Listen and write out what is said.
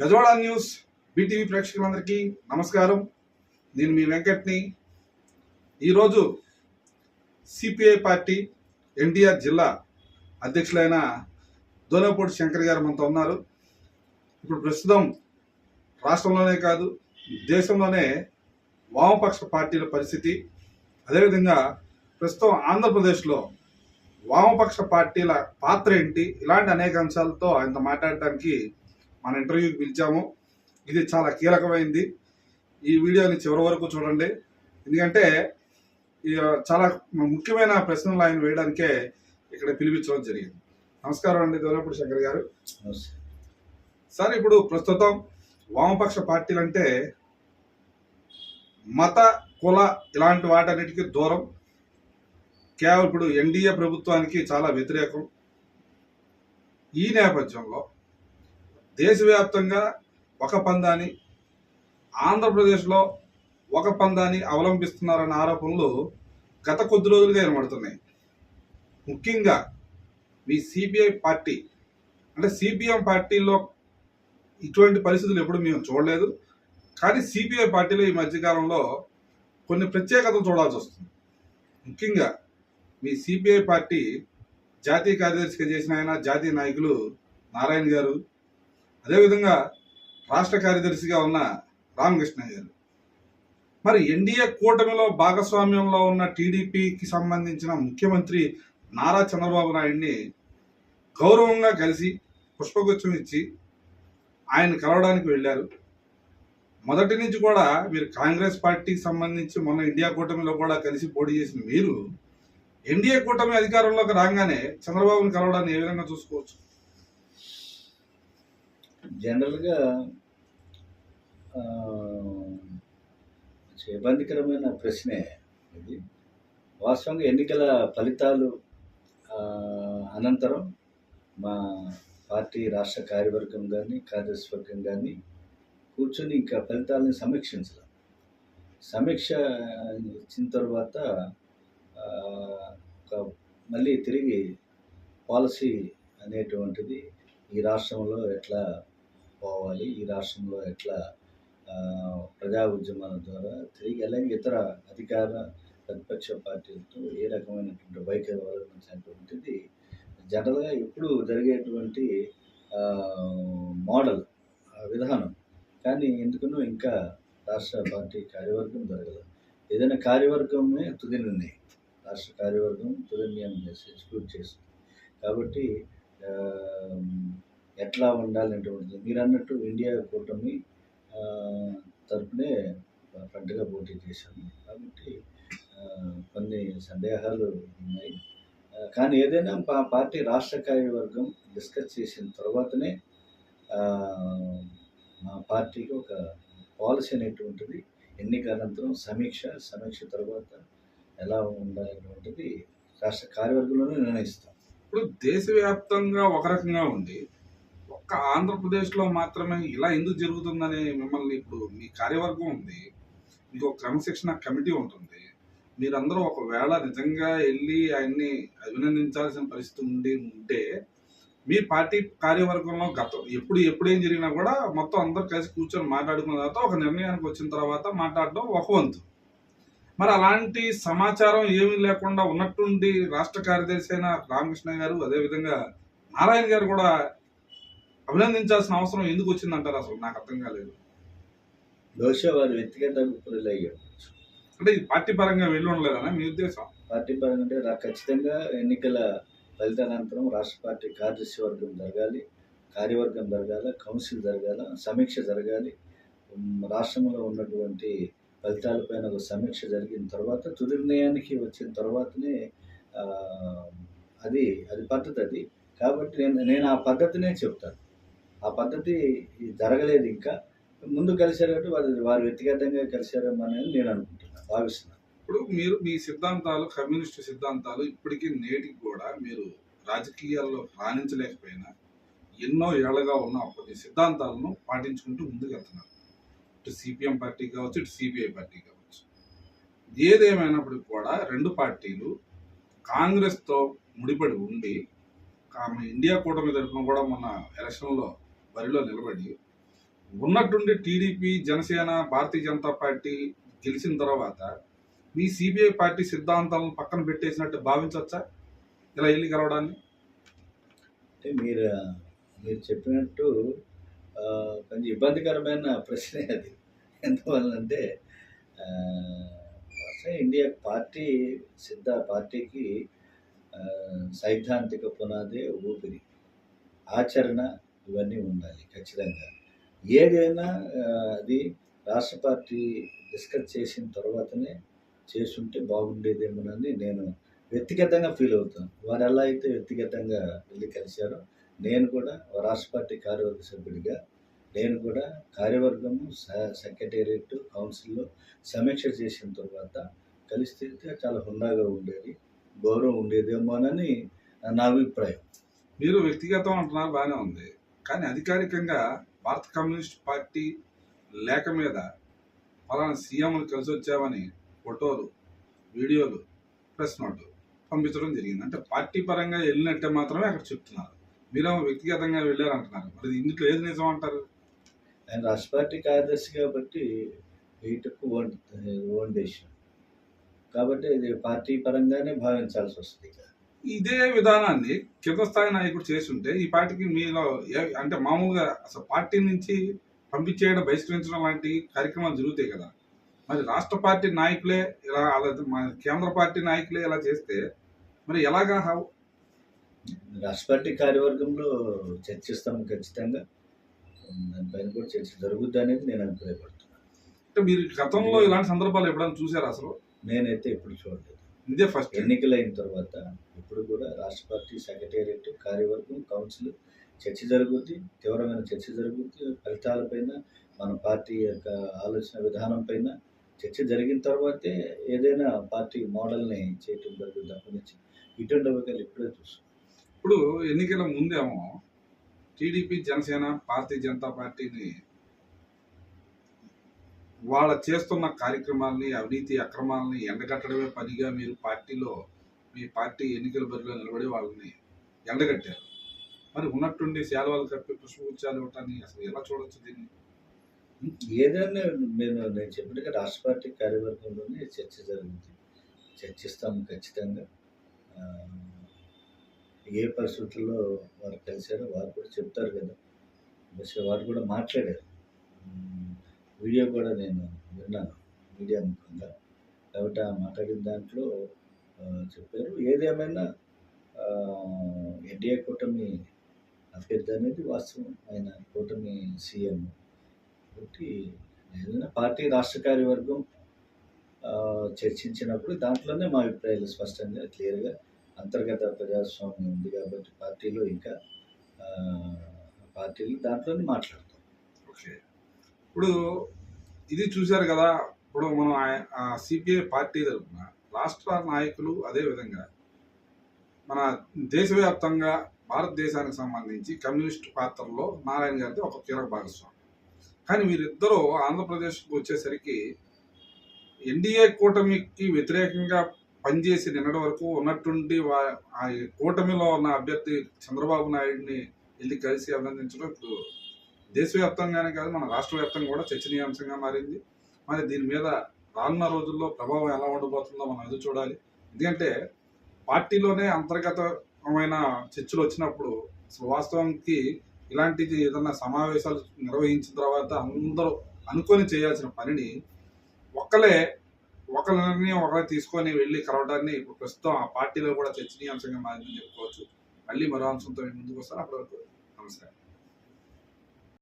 Gajawada news BTV ప్రేక్షకులందరికీ నమస్కారం. నేను మీ వెంకట్ని. ఈరోజు సిపిఐ పార్టీ ఎన్టీఆర్ జిల్లా అధ్యక్షులైన దోనపూడి శంకర్ గారు మనతో ఉన్నారు. ఇప్పుడు ప్రస్తుతం రాష్ట్రంలోనే కాదు దేశంలోనే వామపక్ష పార్టీల పరిస్థితి. అదేవిధంగా ప్రస్తుతం ఆంధ్రప్రదేశ్లో వామపక్ష పార్టీల పాత్ర ఏంటి? ఇలాంటి అనేక అంశాలతో ఆయనతో మాట్లాడటానికి మన ఇంటర్వ్యూకి పిలిచాము. ఇది చాలా కీలకమైంది. ఈ వీడియోని చివరి వరకు చూడండి. ఎందుకంటే ఈ చాలా ముఖ్యమైన ప్రశ్నలు ఆయన వేయడానికే ఇక్కడ పిలిపించడం జరిగింది. నమస్కారం అండి దొరపూడి శంకర్ గారు. సార్ ఇప్పుడు ప్రస్తుతం వామపక్ష పార్టీలు అంటే మత కుల ఇలాంటి వాటన్నిటికీ దూరం. కేవలం ఇప్పుడు ఎన్డీఏ ప్రభుత్వానికి చాలా వ్యతిరేకం. ఈ నేపథ్యంలో దేశవ్యాప్తంగా ఒక పందాన్ని ఆంధ్రప్రదేశ్లో ఒక పందాన్ని అవలంబిస్తున్నారన్న ఆరోపణలు గత కొద్ది రోజులుగా వినబడుతున్నాయి. ముఖ్యంగా మీ సిపిఐ పార్టీ అంటే సిపిఎం పార్టీలో ఇటువంటి పరిస్థితులు ఎప్పుడు మేము చూడలేదు. కానీ సిపిఐ పార్టీలో ఈ మధ్యకాలంలో కొన్ని ప్రత్యేకతలు చూడాల్సి వస్తుంది. ముఖ్యంగా మీ సిపిఐ పార్టీ జాతీయ కార్యదర్శిగా చేసిన ఆయన జాతీయ నాయకులు నారాయణ గారు అదేవిధంగా రాష్ట్ర కార్యదర్శిగా ఉన్న రామకృష్ణ గారు. మరి ఎన్డీఏ కూటమిలో భాగస్వామ్యంలో ఉన్న టీడీపీకి సంబంధించిన ముఖ్యమంత్రి నారా చంద్రబాబు నాయుడిని గౌరవంగా కలిసి పుష్పగుచ్చం ఇచ్చి ఆయన కలవడానికి వెళ్ళారు. మొదటి నుంచి కూడా మీరు కాంగ్రెస్ పార్టీకి సంబంధించి మొన్న ఇండియా కూటమిలో కూడా కలిసి పోటీ చేసిన మీరు ఎన్డీఏ కూటమి అధికారంలోకి రాగానే చంద్రబాబుని కలవడాన్ని ఏ విధంగా చూసుకోవచ్చు? జనరల్గా ఇబ్బందికరమైన ప్రశ్నే ఇది. వాస్తవంగా ఎన్నికల ఫలితాలు అనంతరం మా పార్టీ రాష్ట్ర కార్యవర్గం కానీ కార్యదర్శి వర్గం కానీ కూర్చొని ఇంకా ఫలితాలను సమీక్షించాలి. సమీక్ష ఇచ్చిన తర్వాత ఒక మళ్ళీ తిరిగి పాలసీ అనేటువంటిది ఈ రాష్ట్రంలో ఎట్లా పోవాలి ఈ రాష్ట్రంలో ఎట్లా ప్రజా ఉద్యమాల ద్వారా తిరిగి అలాగే ఇతర అధికార ప్రతిపక్ష పార్టీలతో ఏ రకమైనటువంటి వైఖరి అవలంబించినటువంటిది జనరల్గా ఎప్పుడు జరిగేటువంటి మోడల్ విధానం. కానీ ఎందుకనో ఇంకా రాష్ట్ర పార్టీ కార్యవర్గం జరగదు ఏదైనా కార్యవర్గమే తుది నిర్ణయం. రాష్ట్ర కార్యవర్గం తుది నిర్ణయం చేసి ఎగ్జిక్యూట్ చేస్తుంది. కాబట్టి ఎట్లా ఉండాలనేటువంటిది మీరు అన్నట్టు ఇండియా కూటమి తరపునే ఫ్రంట్గా పోటీ చేశాము కాబట్టి కొన్ని సందేహాలు ఉన్నాయి. కానీ ఏదైనా పా పార్టీ రాష్ట్ర కార్యవర్గం డిస్కస్ చేసిన తర్వాతనే మా పార్టీకి ఒక పాలసీ అనేటువంటిది ఎన్నిక అనంతరం సమీక్ష సమీక్ష తర్వాత ఎలా ఉండాలనేటువంటిది రాష్ట్ర కార్యవర్గంలోనే నిర్ణయిస్తాం. ఇప్పుడు దేశవ్యాప్తంగా ఒక రకంగా ఉంది. ఒక్క ఆంధ్రప్రదేశ్లో మాత్రమే ఇలా ఎందుకు జరుగుతుందని మిమ్మల్ని ఇప్పుడు మీ కార్యవర్గం ఉంది మీకు ఒక క్రమశిక్షణ కమిటీ ఉంటుంది. మీరందరూ ఒకవేళ నిజంగా వెళ్ళి ఆయన్ని అభినందించాల్సిన పరిస్థితి ఉండి ఉంటే మీ పార్టీ కార్యవర్గంలో గతం ఎప్పుడు ఎప్పుడు ఏం జరిగినా కూడా మొత్తం అందరూ కలిసి కూర్చొని మాట్లాడుకున్న తర్వాత ఒక నిర్ణయానికి వచ్చిన తర్వాత మాట్లాడడం ఒక వంతు. మరి అలాంటి సమాచారం ఏమీ లేకుండా ఉన్నట్టుండి రాష్ట్ర కార్యదర్శి అయిన రామకృష్ణ గారు అదేవిధంగా నారాయణ గారు కూడా అభినందించాల్సిన అవసరం ఎందుకు వచ్చిందంటారు అసలు? నాకు అర్థం కాలేదు. బహుశా వారు వ్యక్తిగత అభిప్రాయాలు అయ్యారు. అంటే ఇది పార్టీ పరంగా వెళ్ళి ఉండలేదనా? మీ ఉద్దేశం? పార్టీ పరంగా అంటే ఖచ్చితంగా ఎన్నికల ఫలితానంతరం రాష్ట్ర పార్టీ కార్యదర్శి వర్గం జరగాలి కార్యవర్గం జరగాలి కౌన్సిల్ జరగాలి సమీక్ష జరగాలి. రాష్ట్రంలో ఉన్నటువంటి ఫలితాలపైన ఒక సమీక్ష జరిగిన తర్వాత తుది నిర్ణయానికి వచ్చిన తర్వాతనే అది అది పద్ధతి అది. కాబట్టి నేను నేను ఆ పద్ధతినే చెప్తాను. ఆ పద్ధతి జరగలేదు ఇంకా. ముందు కలిశారు కాబట్టి వారు వారు వ్యక్తిగతంగా కలిశారేమో అనేది నేను అనుకుంటున్నాను భావిస్తున్నాను. ఇప్పుడు మీరు మీ సిద్ధాంతాలు కమ్యూనిస్టు సిద్ధాంతాలు ఇప్పటికీ నేటికి కూడా మీరు రాజకీయాల్లో రాణించలేకపోయినా ఎన్నో ఏళ్ళుగా ఉన్న కొన్ని సిద్ధాంతాలను పాటించుకుంటూ ముందుకెళ్తున్నారు. ఇటు సిపిఎం పార్టీ కావచ్చు ఇటు సిపిఐ పార్టీ కావచ్చు. ఏదేమైనప్పుడు కూడా రెండు పార్టీలు కాంగ్రెస్తో ముడిపడి ఉండి ఆమె ఇండియా కూటమి తరఫున కూడా మొన్న ఎలక్షన్లో బరిలో నిలబడి ఉన్నట్టుండి టీడీపీ జనసేన భారతీయ జనతా పార్టీ గెలిచిన తర్వాత మీ సిబిఐ పార్టీ సిద్ధాంతాలను పక్కన పెట్టేసినట్టు భావించవచ్చా ఇలా వెళ్ళి కలవడాన్ని అంటే మీరు మీరు చెప్పినట్టు కొంచెం ఇబ్బందికరమైన ప్రశ్నే అది. ఎందువల్లంటే ఇండియా పార్టీ సిద్ధ పార్టీకి సైద్ధాంతిక పునాది ఊపిరి. ఆచరణ ఇవన్నీ ఉండాలి ఖచ్చితంగా. ఏదైనా అది రాష్ట్ర పార్టీ డిస్కస్ చేసిన తర్వాతనే చేస్తుంటే బాగుండేదేమోనని నేను వ్యక్తిగతంగా ఫీల్ అవుతాను. వారు ఎలా అయితే వ్యక్తిగతంగా వెళ్ళి కలిశారో నేను కూడా రాష్ట్ర పార్టీ కార్యవర్గ సభ్యుడిగా నేను కూడా కార్యవర్గము సెక్రటేరియట్ కౌన్సిల్లో సమీక్ష చేసిన తర్వాత కలిస్తే చాలా హుండాగా ఉండేది గౌరవం ఉండేదేమోనని నా అభిప్రాయం. మీరు వ్యక్తిగతం అంటున్నారు బాగానే ఉంది. కానీ అధికారికంగా భారత కమ్యూనిస్ట్ పార్టీ లేఖ మీద ఫలానా సీఎంలు కలిసి వచ్చామని ఫోటోలు వీడియోలు ప్రెస్ నోట్ పంపించడం జరిగింది. అంటే పార్టీ పరంగా వెళ్ళినట్టే మాత్రమే అక్కడ చెప్తున్నారు. మీరేమో వ్యక్తిగతంగా వెళ్ళారంటున్నారు. మరి ఇందులో ఏది నిజం అంటారు? ఆయన రాష్ట్ర పార్టీ కార్యదర్శి కాబట్టి ఈటకు ఓన్ ఓన్ కాబట్టి ఇది పార్టీ పరంగానే భావించాల్సి వస్తుంది ఇదే విధానాన్ని కింద స్థాయి నాయకుడు చేస్తుంటే ఈ పార్టీకి మీలో అంటే మామూలుగా అసలు పార్టీ నుంచి పంపించేయడం బహిష్కరించడం లాంటి కార్యక్రమాలు జరుగుతాయి కదా. మరి రాష్ట్ర పార్టీ నాయకులే ఇలా అలా కేంద్ర పార్టీ నాయకులే ఇలా చేస్తే మరి ఎలాగా రాష్ట్ర పార్టీ కార్యవర్గంలో చర్చిస్తాము ఖచ్చితంగా. దానిపైన కూడా చర్చ జరుగుద్ది అనేది నేను అభిప్రాయపడుతున్నాను. అంటే మీరు గతంలో ఇలాంటి సందర్భాలు ఎప్పుడైనా చూసారా అసలు? నేనైతే ఎప్పుడు చూడలేదు. ఇదే ఫస్ట్ ఎన్నికలైన తర్వాత ఇప్పుడు కూడా రాష్ట్ర పార్టీ సెక్రటేరియట్ కార్యవర్గం కౌన్సిల్ చర్చ జరుగుద్ది. తీవ్రమైన చర్చ జరుగుద్ది. ఫలితాలపైన మన పార్టీ యొక్క ఆలోచన విధానం పైన చర్చ జరిగిన తర్వాతే ఏదైనా పార్టీ మోడల్ని చేయటం జరుగుతుంది తప్పనిచ్చి ఇటువంటి అవకాశాలు ఇప్పుడే చూస్తాం ఇప్పుడు ఎన్నికల ముందేమో టీడీపీ జనసేన భారతీయ జనతా పార్టీని వాళ్ళ చేస్తున్న కార్యక్రమాల్ని అవినీతి అక్రమాలని ఎండగట్టడమే పనిగా మీరు పార్టీలో మీ పార్టీ ఎన్నికల బరిలో నిలబడి వాళ్ళని ఎండగట్టారు. మరి ఉన్నట్టుండి శాలువాలు కప్పి పుష్పగుచ్చాలు ఇవ్వటాన్ని అసలు ఎలా చూడొచ్చు దీన్ని? ఏదైనా నేను నేను చెప్పినట్టుగా రాష్ట్ర పార్టీ కార్యవర్గంలోనే చర్చ జరుగుతుంది. చర్చిస్తాము ఖచ్చితంగా. ఏ పరిస్థితుల్లో వారు కలిశారో వారు కూడా చెప్తారు కదా. బస్ వారు కూడా మాట్లాడారు. వీడియో కూడా నేను విన్నాను మీడియా ముఖంగా. కాబట్టి ఆ మాట్లాడిన దాంట్లో చెప్పారు. ఏదేమైనా ఎన్డీఏ కూటమి అభ్యర్థి అనేది వాస్తవం. ఆయన కూటమి సీఎం. కాబట్టి ఏదైనా పార్టీ రాష్ట్ర కార్యవర్గం చర్చించినప్పుడు దాంట్లోనే మా అభిప్రాయాలు స్పష్టంగా క్లియర్గా అంతర్గత ప్రజాస్వామ్యం ఉంది కాబట్టి పార్టీలో ఇంకా పార్టీలు దాంట్లోనే మాట్లాడతాం. ఓకే. ఇప్పుడు ఇది చూశారు కదా ఇప్పుడు మనం సిపిఐ పార్టీ తరఫున రాష్ట్ర నాయకులు అదే విధంగా మన దేశవ్యాప్తంగా భారతదేశానికి సంబంధించి కమ్యూనిస్ట్ పాత్రలో నారాయణ గారిది ఒక కీలక భాగస్వామి కానీ వీరిద్దరూ ఆంధ్రప్రదేశ్కు వచ్చేసరికి ఎన్డీఏ కూటమికి వ్యతిరేకంగా పనిచేసి నిన్నటి వరకు ఉన్నటువంటి వా- ఆ కూటమిలో ఉన్న అభ్యర్థి చంద్రబాబు నాయుడిని వెళ్ళి కలిసి అభినందించడం ఇప్పుడు దేశవ్యాప్తంగానే కాదు మన రాష్ట్ర వ్యాప్తంగా కూడా చర్చనీయాంశంగా మారింది. మరి దీని మీద రానున్న రోజుల్లో ప్రభావం ఎలా ఉండబోతుందో మనం ఎదురు చూడాలి. ఎందుకంటే పార్టీలోనే అంతర్గతమైన చర్చలు వచ్చినప్పుడు అసలు వాస్తవానికి ఇలాంటిది ఏదన్నా సమావేశాలు నిర్వహించిన తర్వాత అందరూ అనుకొని చేయాల్సిన పనిని ఒక్కలే ఒకరిని ఒకరే తీసుకొని వెళ్ళి కలవడాన్ని ఇప్పుడు ప్రస్తుతం ఆ పార్టీలో కూడా చర్చనీయాంశంగా మారిందని చెప్పుకోవచ్చు. మళ్ళీ మరో అంశంతో ముందుకు వస్తాను. అప్పటి వరకు నమస్కారం.